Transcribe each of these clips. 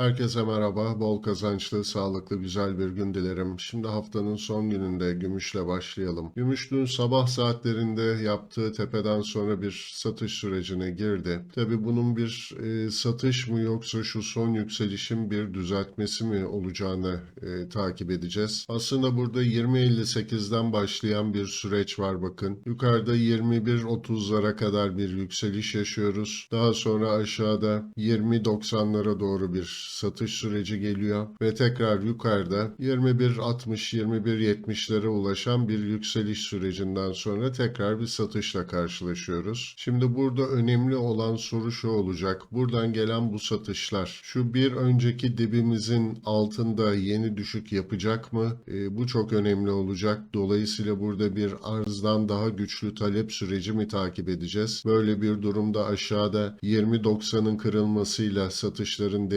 Herkese merhaba, bol kazançlı, sağlıklı, güzel bir gün dilerim. Şimdi haftanın son gününde gümüşle başlayalım. Gümüş dün sabah saatlerinde yaptığı tepeden sonra bir satış sürecine girdi. Tabi bunun bir e, satış mı yoksa şu son yükselişin bir düzeltmesi mi olacağını e, takip edeceğiz. Aslında burada 20.58'den başlayan bir süreç var bakın. Yukarıda 21.30'lara kadar bir yükseliş yaşıyoruz. Daha sonra aşağıda 20.90'lara doğru bir satış süreci geliyor ve tekrar yukarıda 21.60-21.70'lere ulaşan bir yükseliş sürecinden sonra tekrar bir satışla karşılaşıyoruz. Şimdi burada önemli olan soru şu olacak. Buradan gelen bu satışlar şu bir önceki dibimizin altında yeni düşük yapacak mı? E, bu çok önemli olacak. Dolayısıyla burada bir arzdan daha güçlü talep süreci mi takip edeceğiz? Böyle bir durumda aşağıda 20.90'ın kırılmasıyla satışların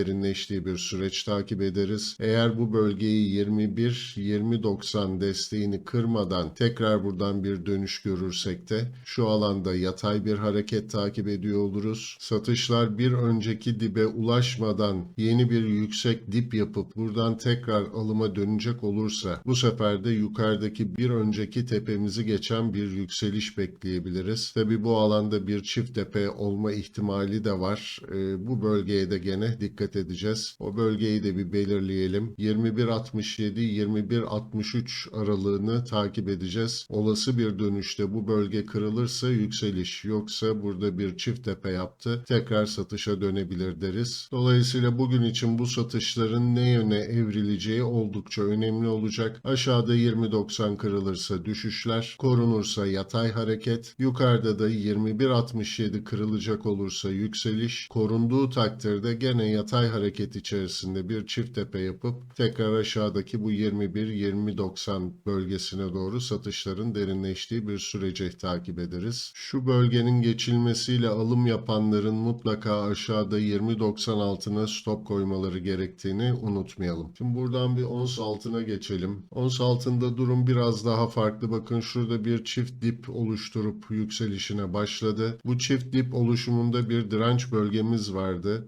derinleştiği bir süreç takip ederiz. Eğer bu bölgeyi 21-20.90 desteğini kırmadan tekrar buradan bir dönüş görürsek de şu alanda yatay bir hareket takip ediyor oluruz. Satışlar bir önceki dibe ulaşmadan yeni bir yüksek dip yapıp buradan tekrar alıma dönecek olursa bu sefer de yukarıdaki bir önceki tepemizi geçen bir yükseliş bekleyebiliriz. Tabi bu alanda bir çift tepe olma ihtimali de var. Ee, bu bölgeye de gene dikkat edeceğiz. O bölgeyi de bir belirleyelim. 21.67-21.63 aralığını takip edeceğiz. Olası bir dönüşte bu bölge kırılırsa yükseliş yoksa burada bir çift tepe yaptı. Tekrar satışa dönebilir deriz. Dolayısıyla bugün için bu satışların ne yöne evrileceği oldukça önemli olacak. Aşağıda 20.90 kırılırsa düşüşler, korunursa yatay hareket, yukarıda da 21.67 kırılacak olursa yükseliş, korunduğu takdirde gene yatay hareket içerisinde bir çift tepe yapıp tekrar aşağıdaki bu 21-20.90 bölgesine doğru satışların derinleştiği bir süreci takip ederiz. Şu bölgenin geçilmesiyle alım yapanların mutlaka aşağıda 20.90 altına stop koymaları gerektiğini unutmayalım. Şimdi buradan bir ons altına geçelim. Ons altında durum biraz daha farklı. Bakın şurada bir çift dip oluşturup yükselişine başladı. Bu çift dip oluşumunda bir direnç bölgemiz vardı.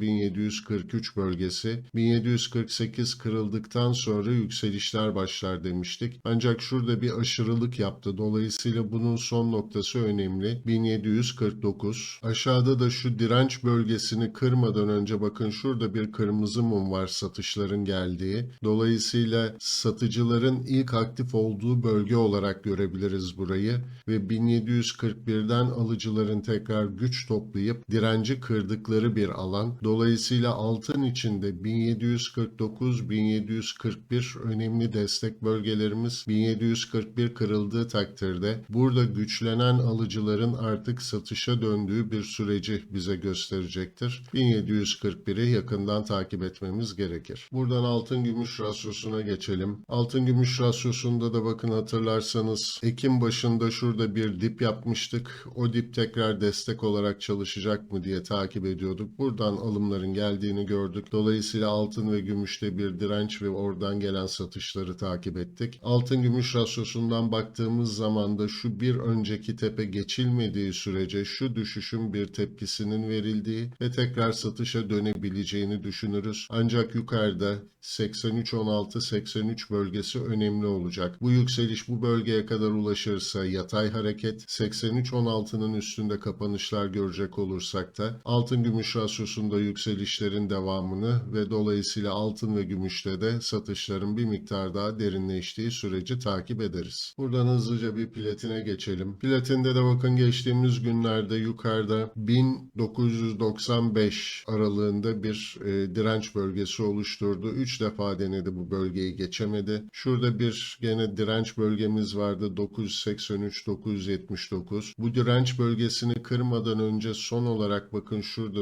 1748-1743 bölgesi. 1748 kırıldıktan sonra yükselişler başlar demiştik. Ancak şurada bir aşırılık yaptı. Dolayısıyla bunun son noktası önemli. 1749. Aşağıda da şu direnç bölgesini kırmadan önce bakın şurada bir kırmızı mum var satışların geldiği. Dolayısıyla satıcıların ilk aktif olduğu bölge olarak görebiliriz burayı ve 1741'den alıcıların tekrar güç toplayıp direnci kırdıkları bir alan. Dolayısıyla altın içinde 1749-1741 önemli destek bölgelerimiz 1741 kırıldığı takdirde burada güçlenen alıcıların artık satışa döndüğü bir süreci bize gösterecektir. 1741'i yakından takip etmemiz gerekir. Buradan altın gümüş rasyosuna geçelim. Altın gümüş rasyosunda da bakın hatırlarsanız Ekim başında şurada bir dip yapmıştık. O dip tekrar destek olarak çalışacak mı diye takip ediyorduk. Buradan alımların geldiğini gördük. Dolayısıyla altın ve gümüşte bir direnç ve oradan gelen satışları takip ettik. Altın gümüş rasyosundan baktığımız zaman da şu bir önceki tepe geçilmediği sürece şu düşüşün bir tepkisinin verildiği ve tekrar satışa dönebileceğini düşünürüz. Ancak yukarıda 83-16-83 bölgesi önemli olacak. Bu yükseliş bu bölgeye kadar ulaşırsa yatay hareket 83-16'nın üstünde kapanışlar görecek olursak da altın gümüş rasyosunda yükselişlerin devamını ve dolayısıyla altın ve gümüşte de satışların bir miktar daha derinleştiği süreci takip ederiz. Buradan hızlıca bir platine geçelim. Platinde de bakın geçtiğimiz günlerde yukarıda 1995 aralığında bir e, direnç bölgesi oluşturdu. 3 defa denedi bu bölgeyi geçemedi. Şurada bir gene direnç bölgemiz vardı 983-979. Bu direnç bölgesini kırmadan önce son olarak bakın şurada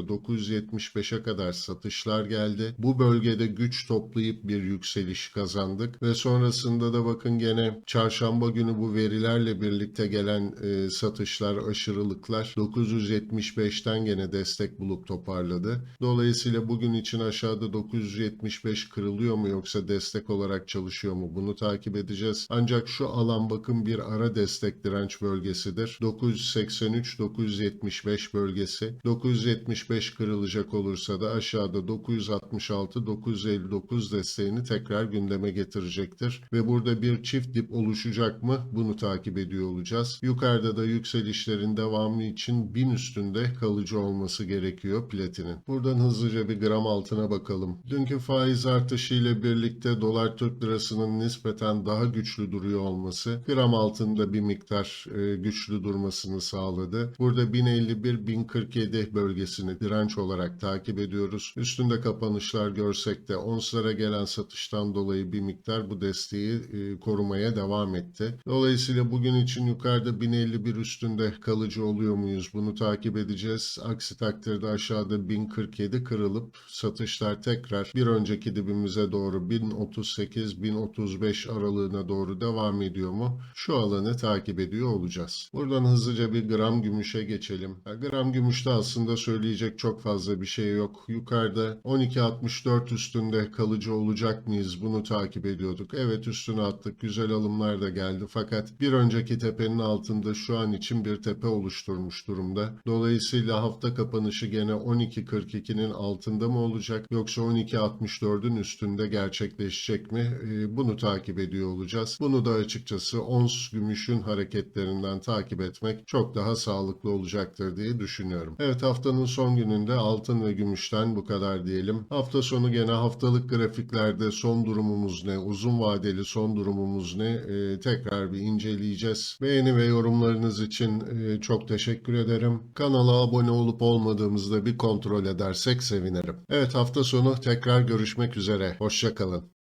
975'e kadar satışlar geldi. Bu bölgede güç toplayıp bir yükseliş kazandık ve sonrasında da bakın gene çarşamba günü bu verilerle birlikte gelen e, satışlar, aşırılıklar 975'ten gene destek bulup toparladı. Dolayısıyla bugün için aşağıda 975 kırılıyor mu yoksa destek olarak çalışıyor mu bunu takip edeceğiz. Ancak şu alan bakın bir ara destek direnç bölgesidir. 983-975 bölgesi. 975 kırılacak olursa olursa da aşağıda 966-959 desteğini tekrar gündeme getirecektir. Ve burada bir çift dip oluşacak mı? Bunu takip ediyor olacağız. Yukarıda da yükselişlerin devamı için 1000 üstünde kalıcı olması gerekiyor platinin. Buradan hızlıca bir gram altına bakalım. Dünkü faiz artışı ile birlikte dolar Türk lirasının nispeten daha güçlü duruyor olması gram altında bir miktar e, güçlü durmasını sağladı. Burada 1051-1047 bölgesini direnç olarak takip ediyoruz. Üstünde kapanışlar görsek de onslara gelen satıştan dolayı bir miktar bu desteği e, korumaya devam etti. Dolayısıyla bugün için yukarıda 1051 üstünde kalıcı oluyor muyuz? Bunu takip edeceğiz. Aksi takdirde aşağıda 1047 kırılıp satışlar tekrar bir önceki dibimize doğru 1038-1035 aralığına doğru devam ediyor mu? Şu alanı takip ediyor olacağız. Buradan hızlıca bir gram gümüşe geçelim. Gram gümüşte aslında söyleyecek çok fazla bir şey yok. Yukarıda 12.64 üstünde kalıcı olacak mıyız? Bunu takip ediyorduk. Evet üstüne attık. Güzel alımlar da geldi. Fakat bir önceki tepenin altında şu an için bir tepe oluşturmuş durumda. Dolayısıyla hafta kapanışı gene 12.42'nin altında mı olacak yoksa 12.64'ün üstünde gerçekleşecek mi? Ee, Bunu takip ediyor olacağız. Bunu da açıkçası ons gümüşün hareketlerinden takip etmek çok daha sağlıklı olacaktır diye düşünüyorum. Evet haftanın son gününde altın ve gümüşten bu kadar diyelim. Hafta sonu gene haftalık grafiklerde son durumumuz ne, uzun vadeli son durumumuz ne Ee, tekrar bir inceleyeceğiz. Beğeni ve yorumlarınız için e, çok teşekkür ederim. Kanala abone olup olmadığımızda bir kontrol edersek sevinirim. Evet hafta sonu tekrar görüşmek üzere. Hoşçakalın.